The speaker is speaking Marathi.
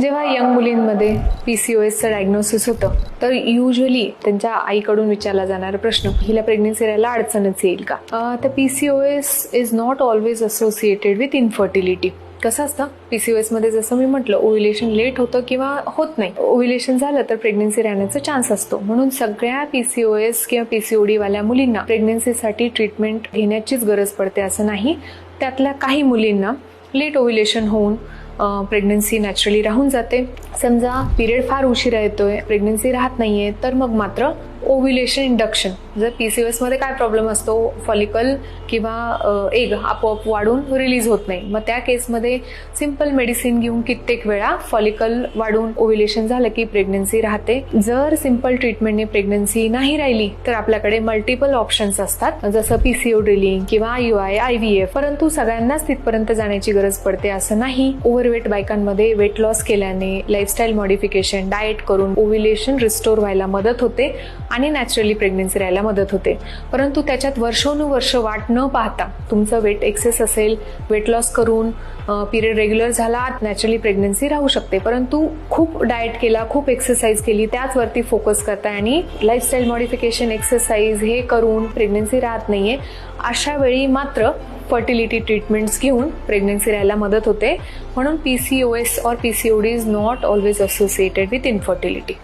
जेव्हा यंग मुलींमध्ये पी सी ओ एसचं डायग्नोसिस होतं तर युजली त्यांच्या आईकडून विचारला जाणारा प्रश्न हिला प्रेग्नेन्सी राहायला अडचणच येईल का? तर P C O S is not always associated with infertility कसं असतं? पी सी ओ एसमध्ये जसं मी म्हटलं ओव्युलेशन लेट होतं किंवा होत नाही. ओव्युलेशन झालं तर प्रेग्नेन्सी राहण्याचा चान्स असतो. म्हणून सगळ्या पी सी ओ एस किंवा पी सी ओ डीवाल्या मुलींना प्रेग्नेन्सीसाठी ट्रीटमेंट घेण्याचीच गरज पडते असं नाही. त्यातल्या काही मुलींना लेट ओव्युलेशन होऊन प्रेग्नन्सी नॅचरली राहून जाते. समजा पिरियड फार उशिरा येतोय प्रेग्नन्सी राहत नाहीये तर मग मात्र ओव्युलेशन इंडक्शन. जर पी सी मध्ये काय प्रॉब्लेम असतो फॉलिकल किंवा एग आपोआप वाढून रिलीज होत नाही. मग त्या केसमध्ये सिंपल मेडिसिन घेऊन कित्येक वेळा फॉलिकल वाढून ओव्युलेशन झालं की प्रेग्नन्सी राहते. जर सिंपल ट्रीटमेंटने प्रेग्नन्सी नाही राहिली तर आपल्याकडे मल्टिपल ऑप्शन्स असतात. जसं पीसीओ ड्रिलिंग किंवा U I I V F परंतु सगळ्यांनाच तिथपर्यंत जाण्याची गरज पडते असं नाही. ओव्हरवेट बायकांमध्ये वेट लॉस केल्याने लाईफस्टाईल मॉडिफिकेशन डाएट करून ओव्युलेशन रिस्टोर व्हायला मदत होते. आणि आणि नॅचरली प्रेग्नन्सी राहायला मदत होते. परंतु त्याच्यात वर्षानुवर्ष वाट न पाहता तुमचं वेट एक्सेस असेल वेट लॉस करून पिरियड रेग्युलर झाला नॅचरली प्रेग्नन्सी राहू शकते. परंतु खूप डाएट केला खूप एक्सरसाइज केली त्याचवरती फोकस करताय आणि लाईफस्टाईल मॉडिफिकेशन एक्सरसाइज हे करून प्रेग्नन्सी राहत नाहीये. अशा वेळी मात्र फर्टिलिटी ट्रीटमेंट्स घेऊन प्रेग्नन्सी राहायला मदत होते. म्हणून P C O S or P C O D is not always associated with infertility